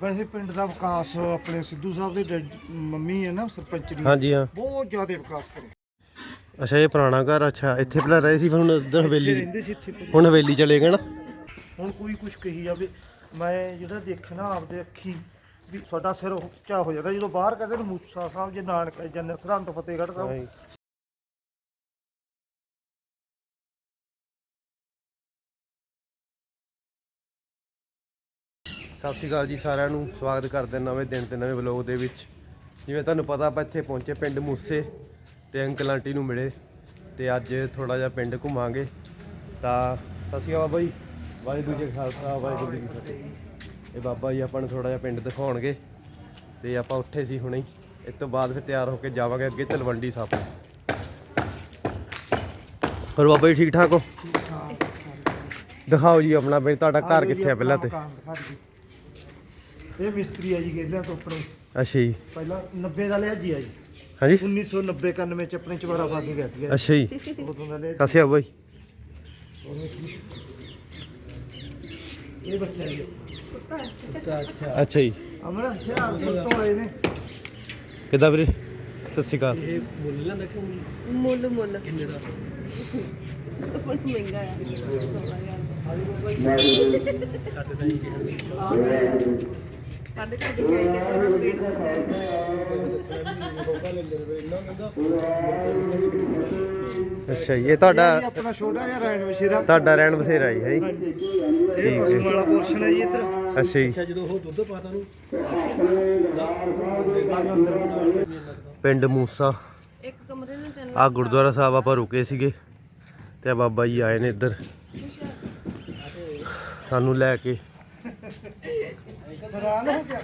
ਵੈਸੇ ਪਿੰਡ ਦਾ ਵਿਕਾਸ ਆਪਣੇ ਸਿੱਧੂ ਸਾਹਿਬ ਦੇ ਡੈਡ- ਮੰਮੀ ਹੈ ਨਾ ਸਰਪੰਚ ਦੀ ਹਾਂਜੀ ਹਾਂ। ਬਹੁਤ ਜ਼ਿਆਦਾ ਵਿਕਾਸ ਕਰੇ। ਅੱਛਾ ਇਹ ਪੁਰਾਣਾ ਘਰ ਅੱਛਾ ਇੱਥੇ ਪਹਿਲਾਂ ਰਹੇ ਸੀ ਫਿਰ ਹੁਣ ਇੱਧਰ ਇੱਥੇ ਹਵੇਲੀ ਰਹਿੰਦੇ ਸੀ ਇੱਥੇ ਹੁਣ ਹਵੇਲੀ ਚਲੇ ਗਏ ਨਾ? ਹੁਣ ਕੋਈ ਕੁਝ ਕਹੀ ਜਾਵੇ। ਮੈਂ ਜਿਹੜਾ ਦੇਖਣਾ ਆਪਦੇ ਅੱਖੀ ਵੀ ਸਾਡਾ ਸਿਰ ਉੱਚਾ ਹੋ ਜਾਂਦਾ। ਜਦੋਂ ਬਾਹਰ ਕਹਿੰਦੇ ਨੇ ਮੂਸਾ ਸਾਹਿਬ ਜੇ ਨਾਨਕ ਜੰਨਤ ਸਰਹੰਦ ਫਤਿਹਗੜ੍ਹ ਸਾਹਿਬ ਸਤਿ ਸ਼੍ਰੀ ਅਕਾਲ ਜੀ ਸਾਰਿਆਂ ਨੂੰ। ਸਵਾਗਤ ਕਰਦੇ ਨਵੇਂ ਦਿਨ ਤੇ ਨਵੇਂ ਵਲੋਗ ਦੇ ਵਿੱਚ। ਜਿਵੇਂ ਤੁਹਾਨੂੰ ਪਤਾ ਆਪਾਂ ਇੱਥੇ ਪਹੁੰਚੇ ਪਿੰਡ ਮੂਸੇ ਤੇ ਅੰਕਲ ਆਂਟੀ ਨੂੰ ਮਿਲੇ ਤੇ ਅੱਜ ਥੋੜਾ ਜਿਹਾ ਪਿੰਡ ਘੁੰਮਾਂਗੇ। ਤਾਂ ਸਤਿ ਸ਼੍ਰੀ ਅਕਾਲ ਬਾਬਾ ਜੀ। ਵਾਹਿਗੁਰੂ ਜੀ ਕਾ ਖਾਲਸਾ ਵਾਹਿਗੁਰੂ ਜੀ ਕੀ ਫਤਿਹ। ਇਹ ਬਾਬਾ ਜੀ ਆਪਾਂ ਨੂੰ ਥੋੜਾ ਜਿਹਾ ਪਿੰਡ ਦਿਖਾਉਣਗੇ ਤੇ ਆਪਾਂ ਉੱਠੇ ਸੀ ਹੁਣੇ। ਇਸ ਤੋਂ ਬਾਅਦ ਫਿਰ ਤਿਆਰ ਹੋ ਕੇ ਜਾਵਾਂਗੇ ਅੱਗੇ ਤਲਵੰਡੀ ਸਾਪ ਹੋਰ ਬਾਬਾ ਜੀ ਠੀਕ ਠਾਕ ਹੋ? ਦਿਖਾਓ ਜੀ ਆਪਣਾ ਵੀ ਤੁਹਾਡਾ ਘਰ ਕਿੱਥੇ ਆ ਪਹਿਲਾਂ ਤੇ। ਇਹ ਮਿਸਤਰੀ ਹੈ ਜੀ ਗੇਲਿਆਂ ਤੋਂ ਆਪਣੇ। ਅੱਛਾ ਜੀ। ਪਹਿਲਾਂ 90 ਦਾ ਲਿਆ ਜੀ ਆ ਜੀ। ਹਾਂਜੀ। 1990 91 ਚ ਆਪਣੇ ਚਵਾਰਾ ਪਾ ਕੇ ਗਿਆ ਸੀ ਅੱਛਾ ਜੀ। ਉਦੋਂ ਦਾ ਲਿਆ ਅਕਾਲ ਬਾਈ? ਇਹ ਬੱਚਾ ਜੀ। ਅੱਛਾ ਜੀ। ਅਮਰ ਅੱਛਾ ਤੋਂ ਆਏ ਨੇ। ਕਿੱਦਾਂ ਵੀਰੇ? ਸਤਿ ਸ਼੍ਰੀ ਅਕਾਲ। ਇਹ ਮੁੱਲ ਲੈਂਦਾ ਕਿ ਮੁੱਲ ਮੁੱਲ। ਕਿੰਨੇ ਦਾ? ਬਹੁਤ ਮਹਿੰਗਾ ਆ। ਸਾਡੇ ਤਾਂ ਹੀ ਅੱਛਾ ਜੀ ਇਹ ਤੁਹਾਡਾ ਆਪਣਾ ਛੋਟਾ ਜਿਹਾ ਰੈਣ ਵਸ਼ੇਰਾ। ਤੁਹਾਡਾ ਰਹਿਣ ਬਸੇਰਾ ਜੀ ਹੈ ਜੀ। ਹਾਂਜੀ। ਠੀਕ ਇਹ ਹੈ। ਪਸ਼ੂ ਵਾਲਾ ਪੋਰਸ਼ਨ ਹੈ ਜੀ ਇੱਧਰ। ਅੱਛਾ ਜੀ। ਜਦੋਂ ਉਹ ਦੁੱਧ ਪਾਤਾ ਨੂੰ ਪਿੰਡ ਮੂਸਾ। ਇੱਕ ਕਮਰੇ ਨੂੰ ਤਿੰਨ ਆ ਗੁਰਦੁਆਰਾ ਸਾਹਿਬ ਆਪਾਂ ਰੁਕੇ ਸੀਗੇ ਤੇ ਆ ਬਾਬਾ ਜੀ ਆਏ ਨੇ ਇੱਧਰ। ਸਾਨੂੰ ਲੈ ਕੇ ਹੈਰਾਨ ਹੋ ਗਿਆ।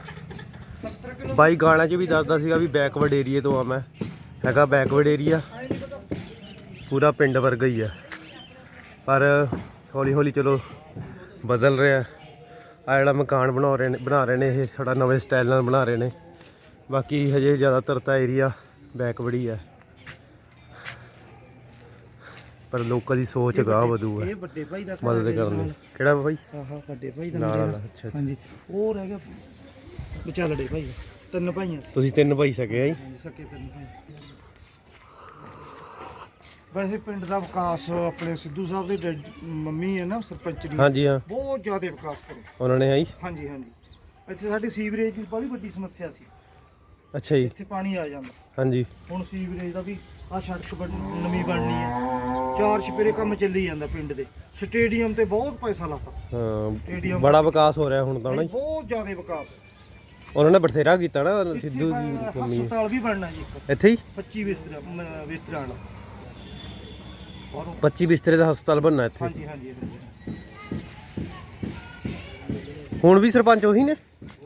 70 ਕਿਲੋ ਬਾਈ ਗਾਣਾ 'ਚ ਵੀ ਦੱਸਦਾ ਸੀਗਾ ਵੀ ਬੈਕਵਰਡ ਏਰੀਏ ਤੋਂ ਆ ਮੈਂ। ਹੈਗਾ ਬੈਕਵਰਡ ਏਰੀਆ ਪੂਰਾ ਪਿੰਡ ਵਰਗਾ ਹੀ ਆ। ਪਰ ਹੌਲੀ ਹੌਲੀ ਚਲੋ ਬਦਲ ਰਿਹਾ ਆ ਜਿਹੜਾ ਮਕਾਨ ਬਣਾ ਰਹੇ ਨੇ ਬਣਾ ਰਹੇ ਨੇ ਇਹ ਥੋੜਾ ਨਵੇਂ ਸਟਾਈਲ ਨਾਲ ਬਣਾ ਰਹੇ ਨੇ। ਬਾਕੀ ਹਜੇ ਜ਼ਿਆਦਾਤਰ ਤਾਂ ਏਰੀਆ ਬੈਕਵਰਡ ਹੀ ਹੈ ਪਰ ਲੋਕਾਂ ਦੀ ਸੋਚ ਗਾਹ ਵਧੂ ਹੈ। ਇਹ ਵੱਡੇ ਭਾਈ ਦਾ ਘਰ ਮਦਦ ਹੈ ਕਰਨ ਲਈ। ਨਾਲ। ਕਿਹੜਾ ਬਾਈ ਆਹਾ ਵੱਡੇ ਭਾਈ ਦਾ ਨਾਲ ਮੁੰਡਾ। ਅੱਛਾ, ਅੱਛਾ। ਹਾਂਜੀ। ਉਹ ਰਹਿ ਗਿਆ। ਵਿਚਾਲੜੇ ਭਾਈ। ਤਿੰਨ ਭਾਈਆਂ ਸੀ। ਤੁਸੀਂ ਤਿੰਨ ਭਾਈ ਸਕੇ ਆ ਜੀ? ਹਾਂਜੀ ਸਕੇ ਤਿੰਨ ਭਾਈ। ਵੈਸੇ ਪਿੰਡ ਦਾ ਵਿਕਾਸ ਆਪਣੇ ਸਿੱਧੂ ਸਾਹਿਬ ਦੇ ਡੈਡ- ਮੰਮੀ ਹੈ ਨਾ ਸਰਪੰਚ ਦੀ। ਹਾਂਜੀ ਹਾਂ। ਬਹੁਤ ਜ਼ਿਆਦਾ ਵਿਕਾਸ ਕਰੇ ਉਹਨਾਂ ਨੇ ਹੈ ਜੀ? ਹਾਂਜੀ ਹਾਂਜੀ। ਇੱਥੇ ਸਾਡੀ ਸੀਵਰੇਜ ਦੀ ਬੜੀ ਵੱਡੀ ਸਮੱਸਿਆ ਸੀ। ਅੱਛਾ ਜੀ। ਇੱਥੇ ਪਾਣੀ ਆ ਜਾਂਦਾ। ਹਾਂਜੀ। ਹੁਣ ਸੀਵਰੇਜ ਦਾ ਵੀ ਆ ਸੜਕ ਬਣ- ਨਵੀਂ ਬਣਨੀ ਹੈ। ਚਾਰ ਛਪੇਰੇ ਕੰਮ ਚੱਲੀ ਜਾਂਦਾ ਪਿੰਡ ਦੇ। ਸਟੇਡੀਅਮ ਤੇ ਬਹੁਤ ਪੈਸਾ ਲਾਤਾ। ਹਾਂ ਬੜਾ ਵਿਕਾਸ ਹੋ ਰਿਹਾ ਹੁਣ ਤਾਂ ਨਾ ਜੀ। ਬਹੁਤ ਜ਼ਿਆਦਾ ਵਿਕਾਸ। ਉਹਨਾਂ ਨੇ ਬਥੇਰਾ ਕੀਤਾ ਨਾ ਸਿੱਧੂ ਜੀ ਮੰਮੀ ਹਸਪਤਾਲ ਵੀ ਬਣਨਾ ਜੀ ਇੱਕ। ਇੱਥੇ ਹੀ? 25 ਬਿਸਤਰਾ ਮ- ਬਿਸਤਰਾ ਵਾਲਾ। ਬਾਹਰੋਂ 25 ਬਿਸਤਰੇ ਦਾ ਹਸਪਤਾਲ ਬਣਨਾ ਇੱਥੇ? ਹਾਂਜੀ ਹਾਂਜੀ ਹਾਂਜੀ। ਹੁਣ ਵੀ ਸਰਪੰਚ ਉਹੀ ਨੇ?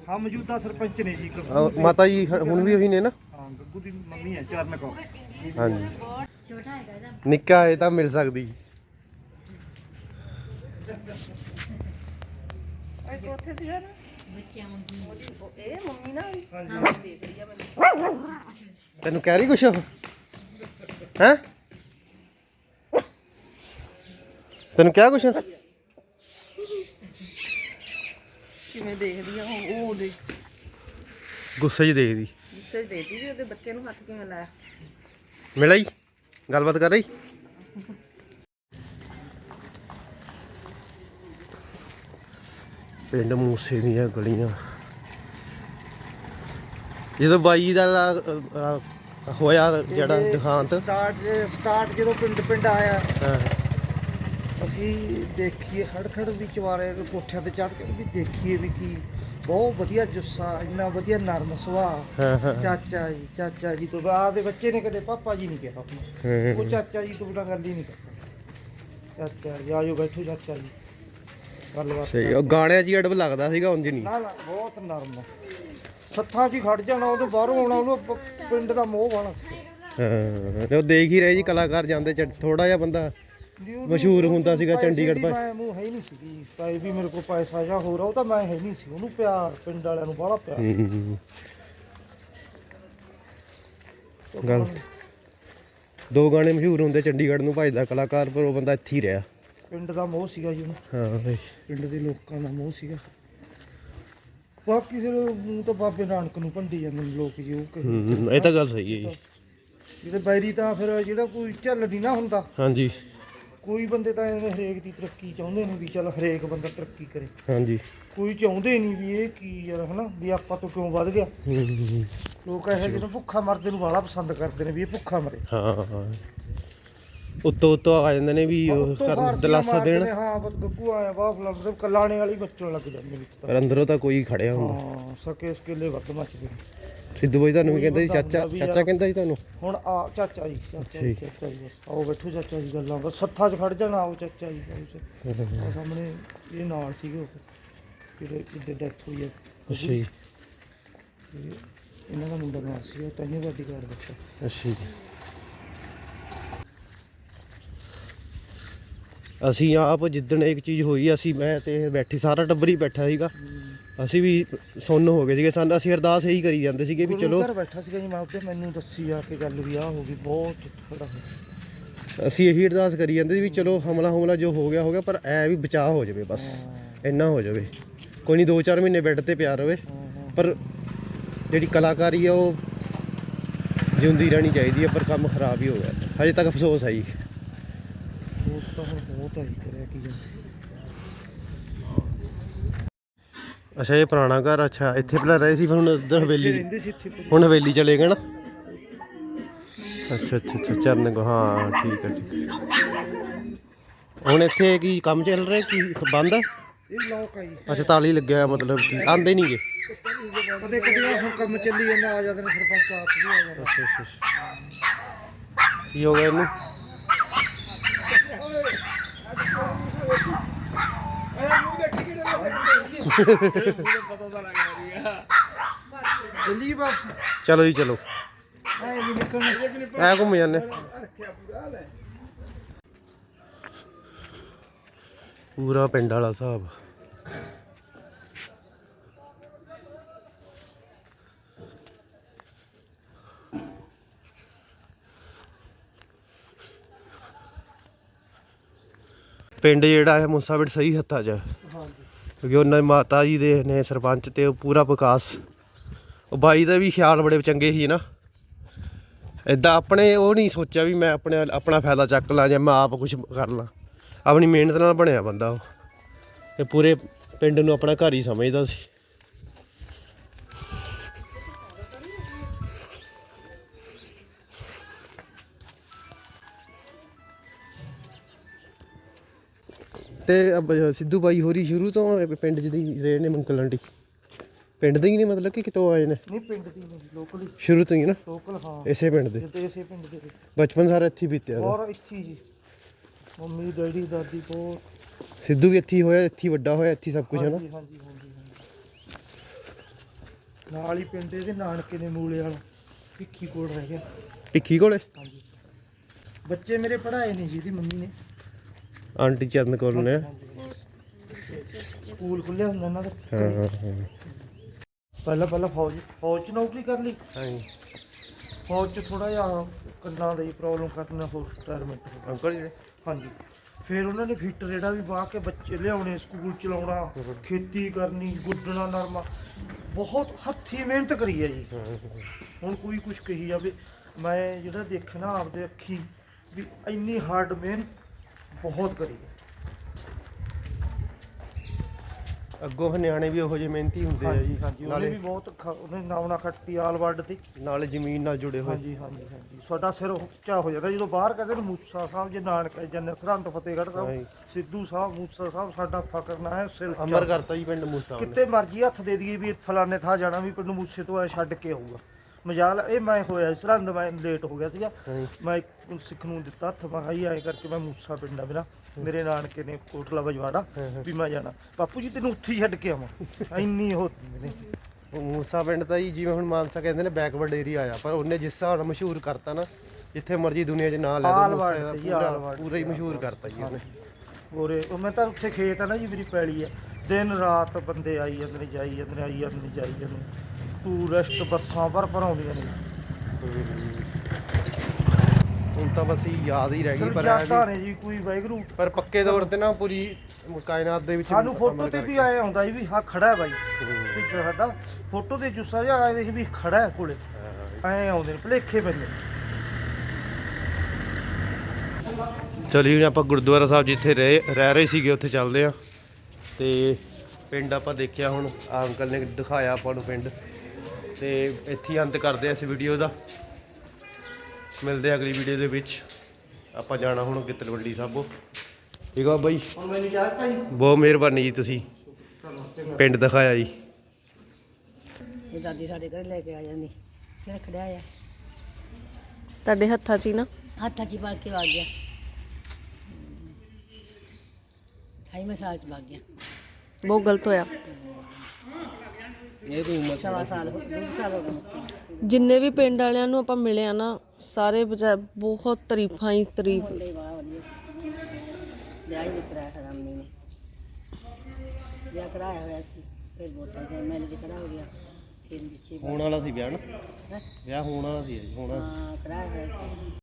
ਹਾਂ ਮੌਜੂਦਾ ਸਰਪੰਚ ਨੇ ਜੀ ਇੱਕ। ਅਹ ਮਾਤਾ ਜੀ ਹ- ਹੁਣ ਵੀ ਉਹੀ ਨੇ ਨਾ? ਹਾਂ ਗੱਗੂ ਦੀ ਮੰਮੀ ਹੈ ਚਰਨ ਕੌਰ ਹਾਂਜੀ। ਛੋਟਾ ਹੈਗਾ ਇਹਦਾ। ਨਿੱਕਾ ਹੈ ਤਾਂ ਮਿਲ ਸਕਦੀ। ਇਹ ਉੱਥੇ ਸੀਗਾ ਨਾ ਬੱਚਿਆਂ ਇਹ ਮੰਮੀ ਨਾ ਹਾਂਜੀ। ਦੇਖ ਰਹੀ ਆ ਮੈਨੂੰ। ਤੈਨੂੰ ਕਹਿ ਰਹੀ ਕੁਛ ਹੈ? ਤੈਨੂੰ ਕਿਹਾ ਕੁਛ? ਕਿਵੇਂ ਦੇਖਦੀ ਆ ਉਹ ਉਹ ਦੇ ਗੁੱਸੇ 'ਚ ਦੇਖਦੀ। ਗੁੱਸੇ 'ਚ ਦੇਖਦੀ ਵੀ ਉਹਦੇ ਬੱਚੇ ਨੂੰ ਹੱਥ ਕਿਵੇਂ ਲਾਇਆ। ਮਿਲ ਆਈ ਗੱਲਬਾਤ ਕਰ ਰਹੀ? ਪਿੰਡ ਮੂਸੇ ਦੀਆਂ ਗਲੀਆਂ। ਜਦੋਂ ਬਾਈ ਦਾ ਹੋਇਆ ਜਿਹੜਾ ਦੇਹਾਂਤ। ਸਟਾਰਟ ਸਟਾਰਟ ਜਦੋਂ ਪਿੰਡ ਪਿੰਡ ਆਇਆ ਅਸੀਂ ਦੇਖੀਏ ਖੜ ਖੜ ਵੀ ਚਵਾਰੇ ਕੋਠਿਆਂ ਤੇ ਚੜ ਕੇ ਵੀ ਦੇਖੀਏ ਵੀ ਕੀ ਬਹੁਤ ਵਧੀਆ ਜੁੱਸਾ ਇੰਨਾ ਵਧੀਆ ਨਰਮ ਸੁਭਾਅ ਹਾਂ ਹਾਂ। ਚਾਚਾ ਜੀ ਚਾਚਾ ਜੀ ਤੋਂ ਬਾਅਦ ਦੇ ਬੱਚੇ ਨੇ ਕਦੇ ਪਾਪਾ ਜੀ ਨਹੀਂ ਕਿਹਾ ਆਪਣਾ ਉਹ ਹਾਂ। ਚਾਚਾ ਜੀ ਤੋਂ ਬਿਨਾਂ ਗੱਲ ਹੀ ਨਹੀਂ ਕਰਦਾ। ਚਾਚਾ ਜੀ ਆਜੋ ਬੈਠੋ ਚਾਚਾ ਜੀ। ਗੱਲਬਾਤ ਸਹੀ ਉਹ ਗਾਣਿਆਂ 'ਚ ਹੀ ਅੜਬ ਲੱਗਦਾ ਸੀਗਾ ਉਂਝ ਨਹੀਂ। ਨਾ ਨਾ ਬਹੁਤ ਨਰਮ ਆ। ਸੱਥਾਂ 'ਚ ਹੀ ਖੜ ਜਾਣਾ ਉਹਦੇ ਬਾਹਰੋਂ ਆਉਣਾ ਉਹਨੂੰ ਪ- ਪਿੰਡ ਦਾ ਮੋਹ ਹਾਂ ਤੇ ਉਹ ਦੇਖ ਹੀ ਰਹੇ ਜੀ ਕਲਾਕਾਰ ਜਾਂਦੇ ਥੋੜਾ ਜਿਹਾ ਬੰਦਾ ਮਸ਼ਹੂਰ ਹੁੰਦਾ ਸੀਗਾ ਚੰਡੀਗੜ੍ਹ ਭਾਈ। ਮੈਂ ਮੂੰਹ ਹੈ ਹੀ ਨਹੀਂ ਸੀ ਪਾਈ ਵੀ ਮੇਰੇ ਕੋਲ ਪੈਸਾ ਜਾਂ ਹੋਰ ਆ ਉਹ ਤਾਂ ਮੈਂ ਹੈ ਨਹੀਂ ਸੀ। ਉਹਨੂੰ ਪਿਆਰ ਪਿੰਡ ਵਾਲਿਆਂ ਨੂੰ ਬੜਾ ਪਿਆਰ। ਹੂੰ। ਗਲਤ ਦੋ ਗਾਣੇ ਮਸ਼ਹੂਰ ਹੁੰਦੇ ਚੰਡੀਗੜ੍ਹ ਨੂੰ ਭਜਦਾ ਕਲਾਕਾਰ ਪਰ ਉਹ ਬੰਦਾ ਇੱਥੇ ਹੀ ਰਿਹਾ। ਪਿੰਡ ਦਾ ਮੋਹ ਸੀਗਾ ਜੀ ਉਹਨੂੰ। ਹਾਂ ਬਈ ਪਿੰਡ ਦੇ ਲੋਕਾਂ ਦਾ ਮੋਹ ਸੀਗਾ। ਬਾਕੀ ਫਿਰ ਮੂੰਹ ਤਾਂ ਬਾਬੇ ਨਾਨਕ ਨੂੰ ਭੰਡੀ ਜਾਂਦੇ ਨੇ ਲੋਕ ਜੀ ਉਹ ਕਹੀ ਹੂੰ ਇਹ ਤਾਂ ਗੱਲ ਸਹੀ ਹੈ ਜੀ। ਜਿਹੜੇ ਬੈਰੀ ਤਾਂ ਫਿਰ ਜਿਹੜਾ ਕੋਈ ਝੱਲ ਨਹੀਂ ਨਾ ਹੁੰਦਾ। ਹਾਂਜੀ। ਕੋਈ ਬੰਦੇ ਤਾਂ ਐਵੇਂ ਹਰੇਕ ਦੀ ਤਰੱਕੀ ਚਾਹੁੰਦੇ ਨੇ ਵੀ ਚੱਲ ਹਰੇਕ ਬੰਦਾ ਤਰੱਕੀ ਕਰੇ। ਹਾਂਜੀ। ਕੋਈ ਚਾਹੁੰਦੇ ਨਹੀਂ ਵੀ ਇਹ ਕੀ ਯਾਰ ਹਨਾ ਵੀ ਆਪਾਂ ਤੋਂ ਕਿਉਂ ਵੱਧ ਗਿਆ। ਹੂੰ। ਲੋਕ ਇਹੋ ਜਿਹੇ ਨੂੰ ਭੁੱਖਾ ਮਰਦੇ ਨੂੰ ਵਾਲਾ ਪਸੰਦ ਕਰਦੇ ਨੇ ਵੀ ਇਹ ਭੁੱਖਾ ਮਰੇ। ਹਾਂ ਹਾਂ ਉੱਤੋਂ ਉੱਤੋਂ ਆ ਜਾਂਦੇ ਨੇ ਵੀ ਉਹ ਉੱਤੋਂ ਕਰਨ ਫਾਰਸੀਆਂ ਦਲਾਸਾ ਮਾਰਦੇ ਦੇਣ। ਨੇ, ਹਾਂ ਬਸ ਗੱਗੂ ਆਇਆ ਵਾਹ ਫਲਾਂ ਮਤਲਬ ਕਲਾਣੇ ਵਾਲੀ ਬੱਚਣ ਲੱਗ ਜਾਂਦੇ ਵਿੱਚ ਤਾਂ। ਪਰ ਅੰਦਰੋਂ ਤਾਂ ਕੋਈ ਖੜਿਆ ਹੁੰਦਾ ਹਾਂ ਸਕੇ ਸਕੇਲੇ ਵੱਧ ਮੱਚਦੇ ਨੇ। ਸਿੱਧੂ ਬਾਈ ਤੁਹਾਨੂੰ ਵੀ ਕਹਿੰਦਾ ਸੀ ਚਾਚਾ ਚਾਚਾ। ਕਹਿੰਦਾ ਸੀ ਤੁਹਾਨੂੰ? ਹੁਣ ਆ ਚਾਚਾ ਜੀ ਚਾਚਾ ਅੱਛਾ ਜੀ ਜੀ। ਚਾਚਾ ਜੀ ਬਸ। ਆਓ ਬੈਠੋ ਚਾਚਾ ਜੀ ਗੱਲਾਂ ਬਸ ਸੱਥਾ 'ਚ ਖੜ ਜਾਣਾ ਆਓ ਚਾਚਾ ਜੀ ਆਓ ਆਹ ਸਾਹਮਣੇ ਇਹ ਨਾਲ ਸੀਗੇ ਉਹ। ਜਿਹੜੇ ਜਿੱਦੇ ਡੈਥ ਹੋਈ ਹੈ ਅੱਛਾ ਜੀ। ਤੇ ਇਹਨਾਂ ਦਾ ਮੁੰਡਾ ਨਾਲ ਸੀ ਉਹ ਤਾਈਓ ਗੱਡੀ ਕਰ ਦਿੱਤਾ। ਅੱਛਾ ਜੀ। ਅਸੀਂ ਆਪ ਜਿੱਦਣ ਇੱਕ ਚੀਜ਼ ਹੋਈ ਅਸੀਂ ਮੈਂ ਤੇ ਬੈਠੇ ਸਾਰਾ ਟੱਬਰ ਹੀ ਬੈਠਾ ਸੀਗਾ। ਅਸੀਂ ਵੀ ਸੁੰਨ ਹੋ ਗਏ ਸੀਗੇ ਸਾਨੂੰ ਅਸੀਂ ਅਰਦਾਸ ਇਹੀ ਕਰੀ ਜਾਂਦੇ ਸੀਗੇ ਵੀ ਚਲੋ। ਘਰ ਬੈਠਾ ਸੀਗਾ ਜੀ ਮੈਂ ਉੱਤੇ ਮੈਨੂੰ ਦੱਸੀ ਆ ਕੇ ਗੱਲ ਵੀ ਆ ਹੋ ਗਈ ਬਹੁਤ ਥੋੜਾ ਅਸੀਂ ਇਹੀ ਅਰਦਾਸ ਕਰੀ ਜਾਂਦੇ ਸੀ ਵੀ ਚਲੋ ਹਮਲਾ ਹਮਲਾ ਜੋ ਹੋ ਗਿਆ ਹੋ ਗਿਆ ਪਰ ਐ ਵੀ ਬਚਾਅ ਹੋ ਜਾਵੇ ਬਸ ਇੰਨਾ ਹੋ ਜਾਵੇ। ਕੋਈ ਨਹੀਂ 2-4 ਮਹੀਨੇ ਬੈੱਡ ਤੇ ਪਿਆ ਰਵੇ ਪਰ ਜਿਹੜੀ ਕਲਾਕਾਰੀ ਆ ਉਹ ਜਿਉਂਦੀ ਰਹਿਣੀ ਚਾਹੀਦੀ ਹੈ ਪਰ ਕੰਮ ਖਰਾਬ ਹੀ ਹੋ ਗਿਆ। ਹਜੇ ਤੱਕ ਅਫਸੋਸ ਹੈ ਜੀ। ਦੋਸਤ ਤਾਂ ਹੁਣ ਬਹੁਤ ਆਈ ਕਰਿਆ ਕੀ ਅੱਛਾ ਇਹ ਪੁਰਾਣਾ ਘਰ ਅੱਛਾ ਇੱਥੇ ਪਹਿਲਾਂ ਰਹੇ ਸੀ ਫਿਰ ਹੁਣ ਇੱਧਰ ਹਵੇਲੀ ਰਹਿੰਦੇ ਸੀ ਇੱਥੇ ਪਹਿਲਾਂ। ਹੁਣ ਹਵੇਲੀ ਚਲੇ ਗਏ ਨਾ? ਅੱਛਾ ਅੱਛਾ ਅੱਛਾ ਚਰਨ ਕੋ ਹਾਂ ਠੀਕ ਹੈ ਠੀਕ ਹੈ ਹੁਣ ਇੱਥੇ ਕੀ ਕੰਮ ਚੱਲ ਰਿਹਾ ਕੀ ਬੰਦ? ਹੈ ਇਹ ਲੋਕ ਆ ਜੀ। ਅੱਛਾ ਤਾਲੀ ਲੱਗਿਆ ਹੋਇਆ ਮਤਲਬ ਕਿ ਆਂਦੇ ਨਹੀਂਗੇ ਕਦੇ ਕਦੇ ਹੁਣ ਕੰਮ ਚੱਲੀ ਜਾਂਦਾ ਆ ਜਾਂਦੇ ਨੇ ਸਰਪੰਚ ਆਪ ਵੀ ਆ ਜਾਂਦਾ। ਅੱਛਾ ਅੱਛਾ ਅੱਛਾ। ਕੀ ਹੋ ਗਿਆ ਇਹਨੂੰ? ਚੱਲੀ ਵਾਪਸ ਚਲੋ ਜੀ, ਚਲੋ। ਐ ਵੀ ਨਿਕਲਣ ਐ ਘੁੰਮ ਜਾਂਦੇ। ਪੂਰਾ ਪਿੰਡ ਵਾਲਾ ਹਿਸਾਬ। ਪਿੰਡ ਜਿਹੜਾ ਹੈ ਮੁਸਾਬਿਰ ਸਹੀ ਹੱਥਾਂ 'ਚ ਹੈ। ਹਾਂਜੀ। ਕਿਉਂਕਿ ਉਹਨਾਂ ਦੀ ਮਾਤਾ ਜੀ ਦੇ ਨੇ ਸਰਪੰਚ ਤੇ ਉਹ ਪੂਰਾ ਵਿਕਾਸ। ਉਹ ਬਾਈ ਦਾ ਵੀ ਖਿਆਲ ਬੜੇ ਚੰਗੇ ਸੀ ਨਾ। ਇਦਾਂ ਆਪਣੇ ਉਹ ਨਹੀਂ ਸੋਚਿਆ ਵੀ ਮੈਂ ਆਪਣੇ ਆਪਣਾ ਫਾਇਦਾ ਚੱਕ ਲਾਂ ਜਾਂ ਮੈਂ ਆਪ ਕੁਝ ਕਰ ਲਾਂ। ਆਪਣੀ ਮਿਹਨਤ ਨਾਲ ਬਣਿਆ ਬੰਦਾ ਉਹ। ਤੇ ਪੂਰੇ ਪਿੰਡ ਨੂੰ ਆਪਣਾ ਘਰ ਹੀ ਸਮਝਦਾ ਸੀ। ਤੇ ਅਬ ਸਿੱਧੂ ਬਾਈ ਹੋਰੀ ਸ਼ੁਰੂ ਤੋਂ ਇਹ ਪਿੰਡ 'ਚ ਦੀ ਰਹੇ ਨੇ ਆਂਟੀ। ਪਿੰਡ ਦੇ ਹੀ ਨੇ ਮਤਲਬ ਕਿ ਕਿਤੋਂ ਆਏ ਨੇ? ਨਹੀਂ ਪਿੰਡ ਦੀ ਨਹੀਂ ਲੋਕਲ ਸ਼ੁਰੂ ਤੋਂ ਹੀ ਨਾ? ਲੋਕਲ ਹਾਂ। ਇਸੇ ਪਿੰਡ ਦੇ। ਜਿੱਤੇ ਇਸੇ ਪਿੰਡ ਦੇ ਵਿੱਚ। ਬਚਪਨ ਸਾਰਾ ਇੱਥੇ ਹੀ ਬੀਤਿਆ ਉਹਦਾ। ਔਰ ਇੱਥੇ ਜੀ। ਮੰਮੀ ਡੈਡੀ ਦਾਦੀ ਬਹੁਤ ਸਿੱਧੂ ਵੀ ਇੱਥੇ ਹੀ ਹੋਇਆ ਇੱਥੇ ਹੀ ਵੱਡਾ ਹੋਇਆ ਇੱਥੇ ਹੀ ਸਭ ਕੁਝ ਹੈ ਨਾ? ਹਾਂਜੀ ਹਾਂਜੀ ਹਾਂਜੀ ਹਾਂਜੀ। ਨਾਲ ਹੀ ਪਿੰਡ ਇਹਦੇ ਨਾਨਕੇ ਨੇ ਮੂਲੇ ਵਾਲਾ। ਭਿੱਖੀ ਕੋਲ ਰਹਿ ਗਿਆ। ਟਿੱਕੀ ਕੋਲੇ? ਹਾਂਜੀ। ਬੱਚੇ ਮੇਰੇ ਪੜ੍ਹਾਏ ਨਹੀਂ ਜੀ ਦੀ ਮੰਮੀ ਨੇ। ਆਂਟੀ ਚਰਨ ਕੋਲ ਨੇ। ਸਕੂਲ ਖੁੱਲਿਆ ਹੁੰਦਾ ਇਹਨਾਂ ਦਾ ਹਾਂ ਹਾਂ ਹਾਂ। ਪਹਿਲਾਂ ਪਹਿਲਾਂ ਫੌਜ ਫੌਜ 'ਚ ਨੌਕਰੀ ਕਰ ਲਈ? ਹਾਂਜੀ। ਫੌਜ 'ਚ ਥੋੜਾ ਜਿਹਾ ਕੰਨਾਂ ਦੀ ਪ੍ਰੋਬਲਮ ਕਰਨਾ ਹੋ ਰਿਟਾਇਰਮੈਂਟ ਅੰਕਲ ਜੀ ਹਾਂਜੀ। ਫਿਰ ਉਹਨਾਂ ਨੇ ਫਿੱਟ ਰੇੜਾ ਵੀ ਵਾਹ ਕੇ ਬੱਚੇ ਲਿਆਉਣੇ ਸਕੂਲ ਚਲਾਉਣਾ ਖੇਤੀ ਕਰਨੀ ਗੁੱਡਣਾ ਨਰਮਾ। ਬਹੁਤ ਹੱਥੀ ਮਿਹਨਤ ਕਰੀ ਹੈ ਜੀ। ਹੁਣ ਕੋਈ ਕੁਝ ਕਹੀ ਜਾਵੇ। ਮੈਂ ਜਿਹੜਾ ਦੇਖਣਾ ਆਪਦੇ ਅੱਖੀ ਵੀ ਇੰਨੀ ਹਾਰਡ ਮਿਹਨਤ ਬਹੁਤ ਕਰੀ ਹੈ। ਅੱਗੋਂ ਨਿਆਣੇ ਵੀ ਉਹੋ ਜਿਹੇ ਮਿਹਨਤੀ ਹੁੰਦੇ ਆ ਜੀ। ਹਾਂਜੀ ਉਹਨੇ ਵੀ ਬਹੁਤ ਖ- ਉਹਨੇ ਨਾਵਣਾ ਖੱਟੀ ਆਲ ਵਰਡ ਤੇ। ਨਾਲੇ ਜ਼ਮੀਨ ਨਾਲ ਜੁੜੇ ਹੋਏ। ਹਾਂਜੀ ਹਾਂਜੀ ਹਾਂਜੀ। ਸਾਡਾ ਸਿਰ ਉੱਚਾ ਹੋ ਜਾਂਦਾ। ਜਦੋਂ ਬਾਹਰ ਕਹਿੰਦੇ ਨੇ ਮੂਸਾ ਸਾਹਿਬ ਜੇ ਨਾਨਕ ਜਨ ਸਰਹੰਦ ਫਤਿਹਗੜ੍ਹ ਹਾਂਜੀ। ਸਾਹਿਬ ਸਿੱਧੂ ਸਾਹਿਬ ਮੂਸਾ ਸਾਹਿਬ ਸਾਡਾ ਫਕਰ ਨਾ ਹੈ ਸਿਰ ਉੱਚਾ। ਅਮਰ ਕਰਤਾ ਜੀ ਪਿੰਡ ਮੂਸਾ। ਕਿਤੇ ਮਰਜ਼ੀ ਹੱਥ ਦੇ ਦਈਏ ਵੀ ਫਲਾਣੇ ਥਾਂ ਜਾਣਾ ਵੀ ਪਿੰਡ ਮੂਸੇ ਤੋਂ ਐ ਛੱਡ ਕੇ ਆਊਗਾ। ਮਜਾਲ ਇਹ ਮੈਂ ਹੋਇਆ ਸਰਹੰਦ ਮੈਂ ਲੇਟ ਹੋ ਗਿਆ ਸੀਗਾ ਮੈਂ ਇੱਕ ਸਿੱਖ ਨੂੰ ਦਿੱਤਾ ਹੱਥ ਮੈਂ ਜੀ ਐਂ ਕਰਕੇ ਮੈਂ ਮੂਸਾ ਪਿੰਡ ਮੇਰਾ ਮੇਰੇ ਨਾਨਕੇ ਨੇ ਕੋਟਲਾ ਵਜਵਾੜਾ ਹਾਂ, ਹਾਂ। ਵੀ ਮੈਂ ਜਾਣਾ। ਬਾਪੂ ਜੀ ਤੈਨੂੰ ਉੱਥੇ ਹੀ ਛੱਡ ਕੇ ਆਵਾਂ। ਇੰਨੀ ਹੋਤੀ ਨੇ। ਮੂਸਾ ਪਿੰਡ ਤਾਂ ਜੀ ਜਿਵੇਂ ਹੁਣ ਮਾਨਸਾ ਕਹਿੰਦੇ ਨੇ ਬੈਕਵਰਡ ਏਰੀਆ ਆ ਪਰ ਉਹਨੇ ਜਿਸ ਹਿਸਾਬ ਨਾਲ ਮਸ਼ਹੂਰ ਕਰਤਾ ਨਾ ਜਿੱਥੇ ਮਰਜ਼ੀ ਦੁਨੀਆ 'ਚ ਨਾਂ ਲੈ ਦੋ ਪੂਰਾ ਹੀ ਮਸ਼ਹੂਰ ਕਰਤਾ ਜੀ ਉਹਨੇ। ਗੋਰੇ ਉਹ ਮੈਂ ਤਾਂ ਉੱਥੇ ਖੇਤ ਆ ਨਾ ਜੀ ਮੇਰੀ ਪੈਲੀ ਆ। ਦਿਨ ਰਾਤ ਬੰਦੇ ਆਈ ਜਾਂਦੇ ਨੇ ਜਾਈ ਜਾਂਦੇ ਨੇ ਆਈ ਜਾਂਦੇ ਨੇ ਜਾਈ ਜਾਂਦੇ ਨੇ। ਟੂਰਿਸਟ ਬੱਸਾਂ ਭਰ ਭਰ ਆਉਂਦੀਆਂ ਨੇ ਹੁਣ ਤਾਂ ਬਸ ਇਹ ਯਾਦ ਹੀ ਰਹਿ ਗਈ ਪਰ ਇਹ ਜਾਤਾਂ ਵੀ- ਨੇ ਜੀ ਕੋਈ ਵਾਹਿਗੁਰੂ ਪਰ ਪੱਕੇ ਤੌਰ ਤੇ ਨਾ ਪੂਰੀ ਕਾਇਨਾਤ ਦੇ ਵਿੱਚ ਸਾਨੂੰ ਅਮਲ ਫੋਟੋ ਤੇ ਕਰਕੇ। ਵੀ ਆਏ ਆਉਂਦਾ ਜੀ ਵੀ ਹਾਂ ਖੜਾ ਹੈ ਬਾਈ ਹੂੰ। ਪਿੱਛੇ ਸਾਡਾ ਫੋਟੋ ਤੇ ਜੁੱਸਾ ਜਿਹਾ ਆਏ ਦੇਖ ਵੀ ਖੜਾ ਹੈ ਕੋਲੇ। ਐ ਆਉਂਦੇ ਨੇ ਭਲੇਖੇ ਪੈਂਦੇ ਨੇ। ਚਲਿਏ ਹੁਣ ਆਪਾਂ ਗੁਰਦੁਆਰਾ ਸਾਹਿਬ ਜਿੱਥੇ ਰਹਿ ਰਹਿ ਰਹੇ ਸੀਗੇ ਉੱਥੇ ਚੱਲਦੇ ਆ ਤੇ ਪਿੰਡ ਆਪਾਂ ਦੇਖਿਆ ਹੁਣ ਆ ਅੰਕਲ ਨੇ ਦਿਖਾਇਆ ਆਪਾਂ ਨੂੰ ਪਿੰਡ ਤੇ ਇੱਥੇ ਹੀ ਅੰਤ ਕਰਦੇ ਆ ਇਸ ਵੀਡੀਓ ਦਾ। ਮਿਲਦੇ ਆ ਅਗਲੀ ਵੀਡੀਓ ਦੇ ਵਿੱਚ। ਆਪਾਂ ਜਾਣਾ ਹੁਣ ਗਿੱਤਲਵੰਡੀ ਸਾਬੋ। ਠੀਕ ਆ ਬਾਈ? ਹੁਣ ਮੈਨੂੰ ਇਜਾਜ਼ਤ ਹੈ ਜੀ ਬਹੁਤ ਮਿਹਰਬਾਨੀ ਜੀ ਤੁਸੀਂ। ਪਿੰਡ ਦਿਖਾਇਆ ਜੀ। ਇਹ ਦਾਦੀ ਸਾਡੇ ਘਰ ਲੈ ਕੇ ਆ ਜਾਂਦੀ। ਫਿਰ ਖੜਿਆ ਆ ਤੁਹਾਡੇ ਹੱਥਾਂ 'ਚ ਹੀ ਨਾ। ਹੱਥਾਂ 'ਚ ਹੀ ਪਾ ਕੇ ਵਗ ਗਿਆ। ਹਾਈ ਮੈਂ ਸਾਲ 'ਚ ਵਗ ਗਿਆ। ਬਹੁਤ ਗਲਤ ਹੋਇਆ। ਇਹ ਤਾਂ ਉਮਰ ਸਵਾ ਸਾਲ ਹੋ ਡੂਢ ਸਾਲ ਹੋ ਗਿਆ ਜਿੰਨੇ ਵੀ ਪਿੰਡ ਵਾਲਿਆਂ ਨੂੰ ਆਪਾਂ ਮਿਲੇ ਆ ਨਾ ਸਾਰੇ ਬਜਾ ਬਹੁਤ ਤਾਰੀਫਾਂ ਹੀ ਤਾਰੀਫ। ਮੁੰਡੇ ਵਾਹ ਵਧੀਆ। ਵਿਆਹ ਹੀ ਨਹੀਂ ਕਰਾਇਆ ਹਰਾਮੀ ਨੇ। ਵਿਆਹ ਕਰਾਇਆ ਹੋਇਆ ਸੀ ਫਿਰ ਵੋਟਾਂ ਚ ਐਮਐਲਏ ਚ ਖੜਾ ਹੋ ਗਿਆ ਫਿਰ ਪਿੱਛੇ ਹੋਣ ਵਾਲਾ ਸੀ ਵਿਆਹ ਨਾ? ਹੈਂ? ਵਿਆਹ ਹੋਣ ਵਾਲਾ ਸੀ ਜੀ ਹੋਣਾ ਸੀ। ਹਾਂ ਕਰਾਇਆ ਹੋਇਆ ਸੀ।